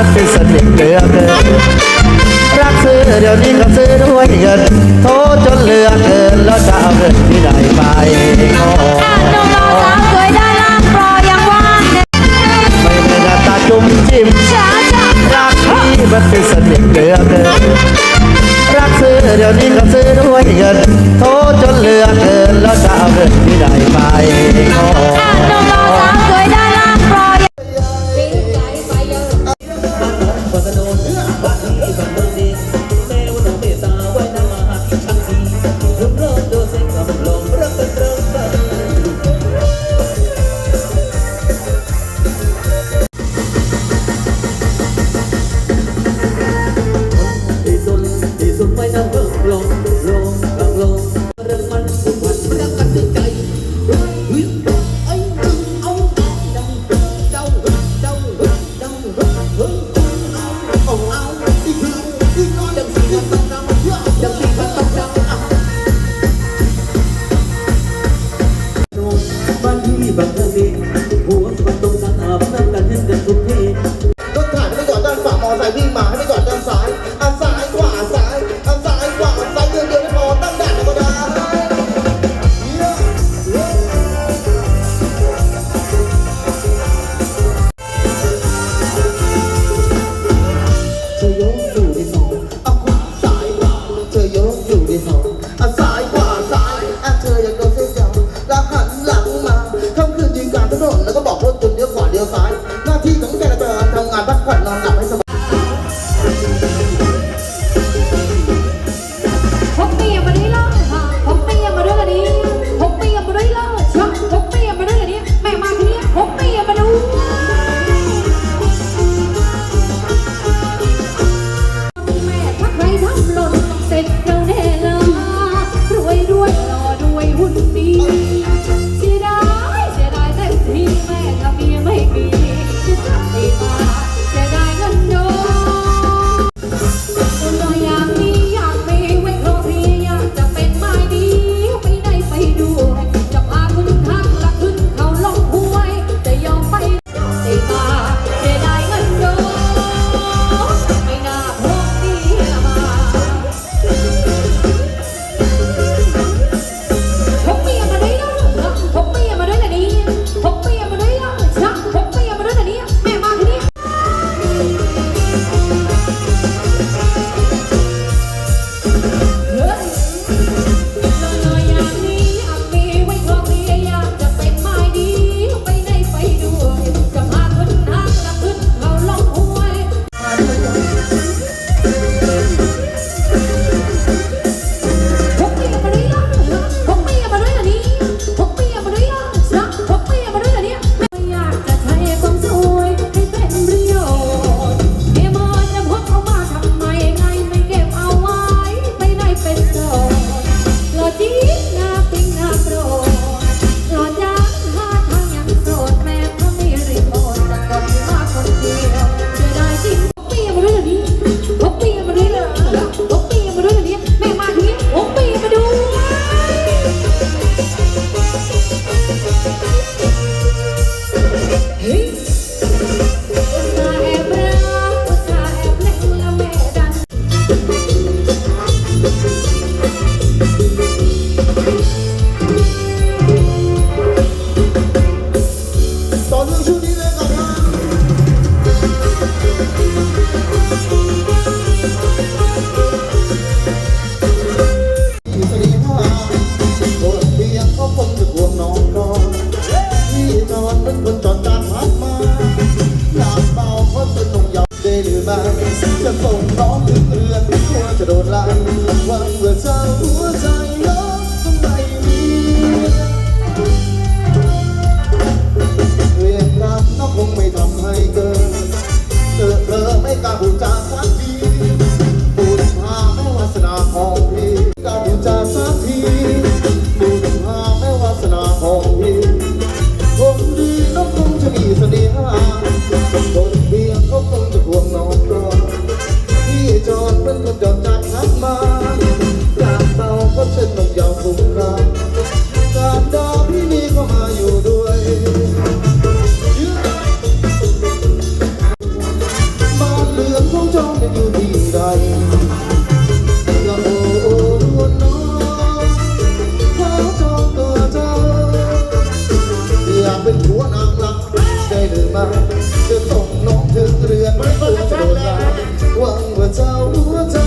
มันเป็นสนิทเหลือเกินรักซื้อเดี๋ยวนี้ก็ซื้อด้วยเงินโทษจนเหลือเกินแล้วจะเอาเงินที่ไหนไปขอไม่เป็นหน้าตาจุ่มจิ้มรักนี้มันเป็นสนิทเหลือเกินรักซื้อเดี๋ยวนี้ก็ซื้อด้วยเงินโทษจนเหลือเกินแล้วจะเอาเงินที่ไหน telephone wrong. ัวนางรักได้หรือไม่จะส่งน้องถึงเรือนไม่ควรจะโดนลาหวังว่าเจ้าหัวใจ